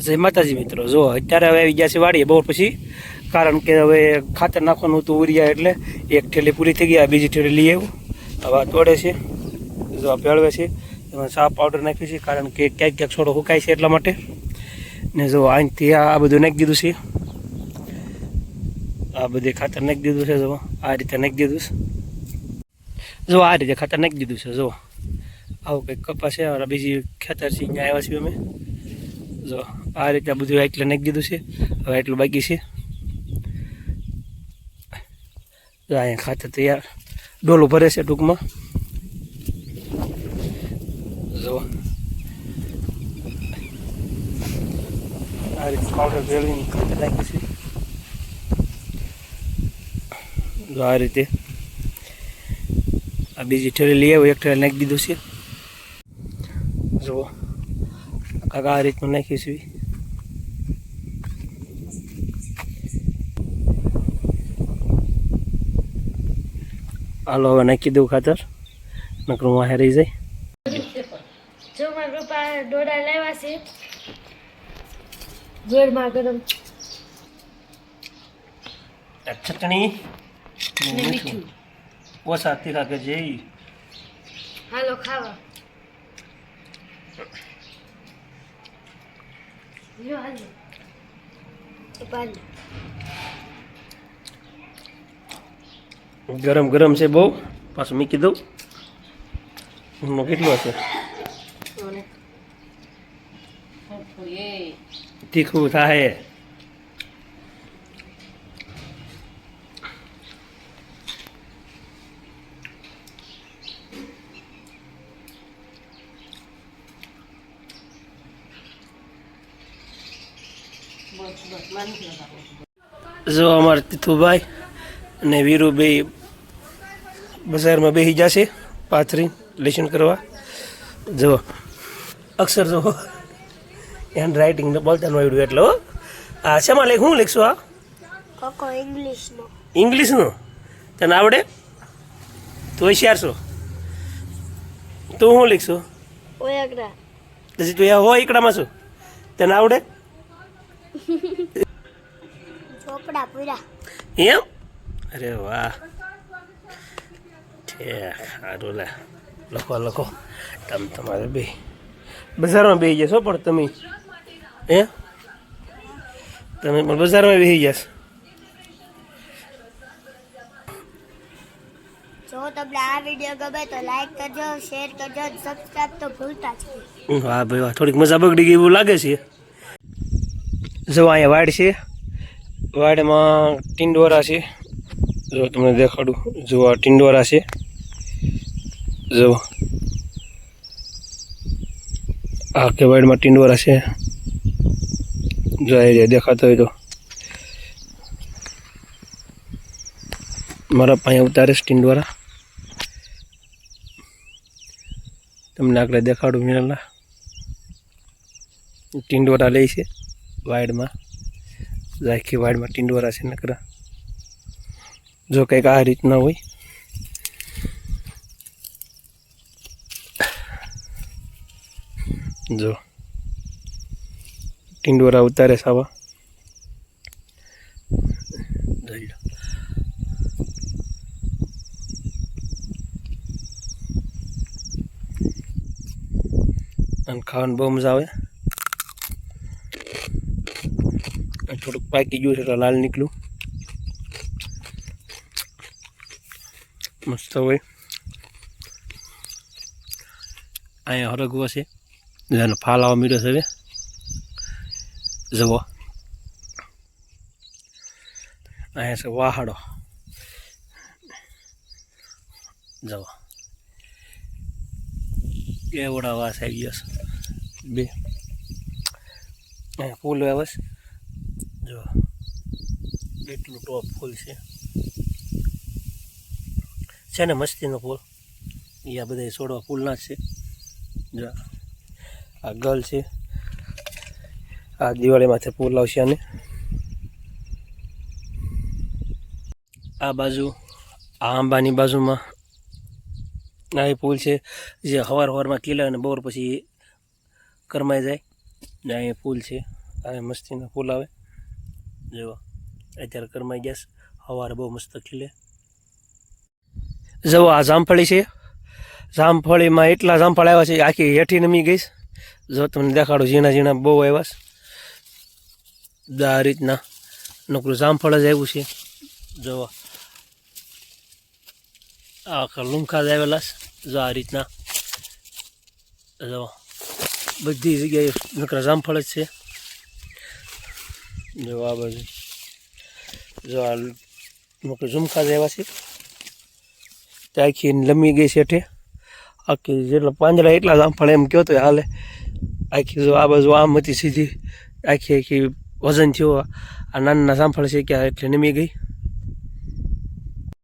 જય માતાજી મિત્રો. જો અત્યારે હવે આવી ગયા છે વાડીએ. બહુ પછી કારણ કે હવે ખાતર નાખવાનું હતું ઉરિયા એટલે એક ઠેલી પૂરી થઈ આ બીજી ઠેલી લઈ આવ્યું હવે તોડે છે. જો ભેળવે છે. એમાં સાફ પાવડર નાખ્યું છે કારણ કે ક્યાંક ક્યાંક છોડો સુકાય છે એટલા માટે. ને જો અહીંથી આ બધું નાખી દીધું છે. આ બધે ખાતર નાખી દીધું છે જો. આ રીતે નાખી દીધું છે. જો આ રીતે ખાતર નાખી દીધું છે જો. આવું કંઈક કપાસ છે. બીજી ખેતર છે. અહીંયા આવ્યા છીએ અમે. જો. આ રીતે બધું એટલે નાખી દીધું છે. હવે એટલું બાકી છે. અહીંયા ખાતર તૈયાર. ડોલું ભરે છે ટૂંકમાં. જો. આ રીતે પાવડર ભેળવીને ખાતર નાખ્યું છે. જો આ રીતે. આ બીજી ઠેલી લઈ આવ્યો, એક ઠેલી નાખી દીધું છે. જુઓ કાકા આ રીતનું નાખ્યું હાલો હવે નાખી દઉં ખાતર. નકરું વાહે રહી જાય. જો મારા પપ્પા ડોડા લેવા છે. ગોળમાં ગરમ. ચટણી મીઠું. ઓછા તીખા કે જે હાલો ખાવા. હાલો લે. ગરમ ગરમ છે બહુ. પાછું મૂકી દઉં. ઊંઘમાં કેટલું હશે? તીખું થાય. જો અમારે તીથુભાઈ અને વીરુભાઈ બજારમાં બેસી જશે પાથરી લેશન કરવા. જુઓ. અક્ષર જુઓ. હેન્ડ રાઇટિંગ બોલતા આવડ્યું એટલે આ શેમાં લેખ હું લખશું આ? કોકો ઇંગ્લિશનો. ઇંગ્લિશનું? તને આવડે? તું હોશિયાર છો? તું હું લખશું? પછી તું હો એકડામાં છું. તને આવડે? એમ? અરે વાહ. છે સારું લે લખો લખો. તમ તમારે બે. બજારમાં બેસી જશો પણ તમે? હે? તમે પણ બજારમાં બેસી જશો? જો તમને આ વીડિયો ગમે તો લાઈક કરજો શેર કરજો સબસ્ક્રાઇબ તો ભૂલતા જ હા ભાઈ વાહ થોડીક મજા બગડી ગઈ એવું લાગે છે. જો અહીંયા વાડ છે. વાડમાં ટીંડોરા છે. જો તમને દેખાડું. જો આ ટીંડોરા છે. જો. આ કે વાડમાં ટીંડોરા છે જો એ દેખાતો હોય તો. મારા પાસે ઉતારે ટીંડોરા તમને આગળ દેખાડું મિનલના. ટીંડોરા લે છે વાડમાં આખી વાડમાં ટીંડોરા છે નકરા. જો કંઈક આ રીતના હોય. જો. ટિંડોરા ઉતારે સાવા અને ખાવાની બહુ મજા આવે. થોડુંક પાકી ગયું છે એટલે લાલ નીકળ્યું. મસ્ત હોય. અહીંયા હરગવો છે. જેનો ફાલ આવવા છે હવે અહીંયા છે વાહાડો જવો કેવડા વાસ આવી ગયો બે અહીંયા ફૂલ આવે છે જો એટલું ટોપ ફૂલ છે છે ને મસ્તીનો ફૂલ એ આ છોડવા ફૂલના જ છે જો આ ગલ છે. આ દિવાળી માથે પૂર લાવશે અને આ બાજુ, આ આંબાની બાજુમાં આ એ પુલ છે જે હવાર હવારમાં ખીલે અને બોર પછી કરમાઈ જાય. ને અહીંયા ફૂલ છે. આ મસ્તીનો પુલ આવે. જો અત્યારે કરમાઈ ગયા હવારે બહુ મસ્ત ખીલે. જવો આ જામફળી છે. જામફળીમાં એટલા જામફળ આવ્યા છે, આખી હેઠી નમી ગઈ છે. જો તમને દેખાડો ઝીણા ઝીણા બહુ આવ્યા છે આ રીતના નકરું જામફળ જ આવ્યું છે જો આખા લુમખા જ આવેલા છે જો આ રીતના જો બધી જગ્યાએ નકરા જામફળ જ છે જો આ બાજુ જો આ નકર ઝુમખા જ આવ્યા છે તે આખી લમી ગઈ છે ઠે આખી જેટલા પાંજરા એટલા જામફળ એમ કહો તો હાલે. આખી જો આ બાજુ આમ હતી સીધી. આખી આખી વજન થયો આ. નાના સાંફળ છે કે એટલે નમી ગઈ.